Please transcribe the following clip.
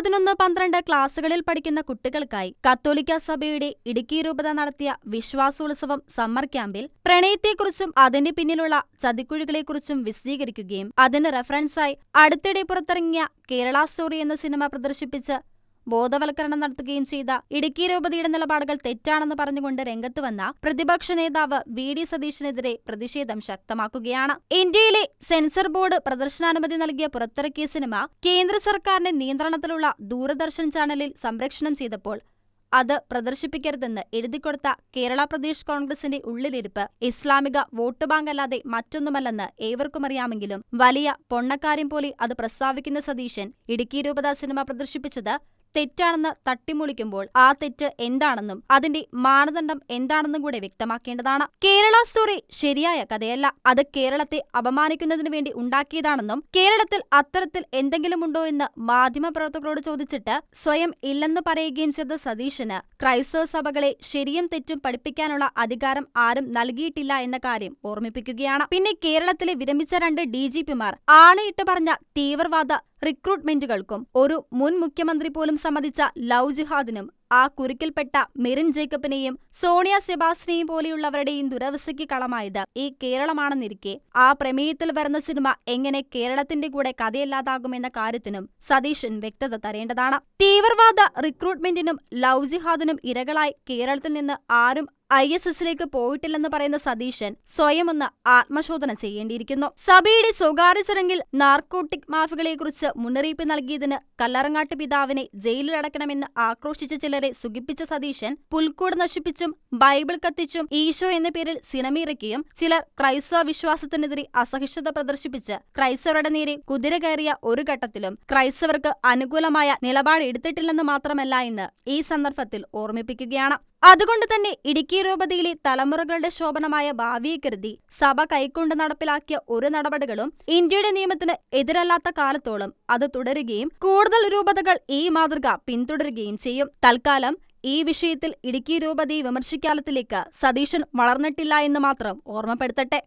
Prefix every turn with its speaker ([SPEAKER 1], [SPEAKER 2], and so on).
[SPEAKER 1] പതിനൊന്ന് പന്ത്രണ്ട് ക്ലാസുകളിൽ പഠിക്കുന്ന കുട്ടികൾക്കായി കത്തോലിക്ക സഭയുടെ ഇടുക്കി രൂപത നടത്തിയ വിശ്വാസോത്സവം സമ്മർ ക്യാമ്പിൽ പ്രണയത്തെക്കുറിച്ചും അതിന് പിന്നിലുള്ള ചതിക്കുഴികളെക്കുറിച്ചും വിശദീകരിക്കുകയും അതിന് റെഫറൻസായി അടുത്തിടെ പുറത്തിറങ്ങിയ കേരള സ്റ്റോറി എന്ന സിനിമ പ്രദർശിപ്പിച്ച് ബോധവൽക്കരണം നടത്തുകയും ചെയ്ത ഇടുക്കി രൂപതയുടെ നിലപാടുകൾ തെറ്റാണെന്ന് പറഞ്ഞുകൊണ്ട് രംഗത്ത് വന്ന പ്രതിപക്ഷ നേതാവ് വി ഡി സതീശനെതിരെ പ്രതിഷേധം ശക്തമാക്കുകയാണ്. ഇന്ത്യയിലെ സെൻസർ ബോർഡ് പ്രദർശനാനുമതി നൽകിയ പുറത്തിറക്കിയ സിനിമ കേന്ദ്ര സർക്കാരിന്റെ നിയന്ത്രണത്തിലുള്ള ദൂരദർശൻ ചാനലിൽ സംരക്ഷണം ചെയ്തപ്പോൾ അത് പ്രദർശിപ്പിക്കരുതെന്ന് എഴുതിക്കൊടുത്ത കേരള പ്രദേശ് കോൺഗ്രസിന്റെ ഉള്ളിലിരിപ്പ് ഇസ്ലാമിക വോട്ട് ബാങ്ക് അല്ലാതെ മറ്റൊന്നുമല്ലെന്ന് ഏവർക്കുമറിയാമെങ്കിലും വലിയ പൊണ്ണക്കാര്യം പോലെ അത് പ്രസ്താവിക്കുന്ന സതീശൻ ഇടുക്കി രൂപത സിനിമ പ്രദർശിപ്പിച്ചത് തെറ്റാണെന്ന് തട്ടിമുളിക്കുമ്പോൾ ആ തെറ്റ് എന്താണെന്നും അതിന്റെ മാനദണ്ഡം എന്താണെന്നും കൂടെ വ്യക്തമാക്കേണ്ടതാണ്. കേരള സ്റ്റോറി ശരിയായ കഥയല്ല. അത് കേരളത്തെ അപമാനിക്കുന്നതിനു വേണ്ടി ഉണ്ടാക്കിയതാണെന്നും കേരളത്തിൽ അത്തരത്തിൽ എന്തെങ്കിലും ഉണ്ടോ എന്ന് മാധ്യമപ്രവർത്തകരോട് ചോദിച്ചിട്ട് സ്വയം ഇല്ലെന്ന് പറയുകയും ചെയ്ത സതീശന് ക്രൈസ്തവ സഭകളെ ശരിയും തെറ്റും പഠിപ്പിക്കാനുള്ള അധികാരം ആരും നൽകിയിട്ടില്ല എന്ന കാര്യം ഓർമ്മിപ്പിക്കുകയാണ്. പിന്നെ കേരളത്തിലെ വിരമിച്ച രണ്ട് ഡി ജി പിമാർ ആണയിട്ട് പറഞ്ഞ തീവ്രവാദ റിക്രൂട്ട്മെന്റുകൾക്കും ഒരു മുൻ മുഖ്യമന്ത്രി പോലും സമ്മതിച്ച ലവ് ജിഹാദിനും ആ കുരുക്കിൽപ്പെട്ട മെറിൻ ജേക്കബിനെയും സോണിയ സെബാസ്റ്റിനെയും പോലെയുള്ളവരുടെയും ദുരവസ്ഥയ്ക്ക് കളമായത് ഈ കേരളമാണെന്നിരിക്കെ. ആ പ്രമേയത്തിൽ വരുന്ന സിനിമ എങ്ങനെ കേരളത്തിന്റെ കൂടെ കഥയല്ലാതാകുമെന്ന കാര്യത്തിനും സതീശൻ വ്യക്തത തരേണ്ടതാണ്. തീവ്രവാദ റിക്രൂട്ട്മെന്റിനും ലവ് ജിഹാദിനും ഇരകളായി കേരളത്തിൽ നിന്ന് ആരും ഐ എസ് എസിലേക്ക് പോയിട്ടില്ലെന്ന് പറയുന്ന സതീശൻ സ്വയം ഒന്ന് ആത്മശോധന ചെയ്യേണ്ടിയിരിക്കുന്നു. സഭയുടെ സ്വകാര്യ ചടങ്ങിൽ നാർക്കോട്ടിക് മാഫികളെക്കുറിച്ച് മുന്നറിയിപ്പ് നൽകിയതിന് കല്ലറങ്ങാട്ട് പിതാവിനെ ജയിലിലടക്കണമെന്ന് ആക്രോശിച്ച ചിലരെ സുഖിപ്പിച്ച സതീശൻ പുൽക്കൂട് നശിപ്പിച്ചും ബൈബിൾ കത്തിച്ചും ഈശോ എന്ന പേരിൽ സിനിമയിറക്കിയും ചിലർ ക്രൈസ്തവ വിശ്വാസത്തിനെതിരെ അസഹിഷ്ണുത പ്രദർശിപ്പിച്ച് ക്രൈസ്തവരുടെ നേരെ കുതിര കയറിയ ഒരു ഘട്ടത്തിലും ക്രൈസ്തവർക്ക് അനുകൂലമായ നിലപാട് എടുത്തിട്ടില്ലെന്ന് മാത്രമല്ല എന്ന് ഈ സന്ദർഭത്തിൽ ഓർമ്മിപ്പിക്കുകയാണ്. അതുകൊണ്ട് തന്നെ ഇടുക്കി രൂപതയിലെ തലമുറകളുടെ ശോഭനമായ ഭാവിയെ കരുതി സഭ കൈക്കൊണ്ട് നടപ്പിലാക്കിയ ഒരു നടപടികളും ഇന്ത്യയുടെ നിയമത്തിന് എതിരല്ലാത്ത കാലത്തോളം അത് തുടരുകയും കൂടുതൽ രൂപതകൾ ഈ മാതൃക പിന്തുടരുകയും ചെയ്യും. തൽക്കാലം ഈ വിഷയത്തിൽ ഇടുക്കി രൂപതയെ വിമർശിക്കാലത്തിലേക്ക് സതീശൻ വളർന്നിട്ടില്ല എന്ന് മാത്രം ഓർമ്മപ്പെടുത്തട്ടെ.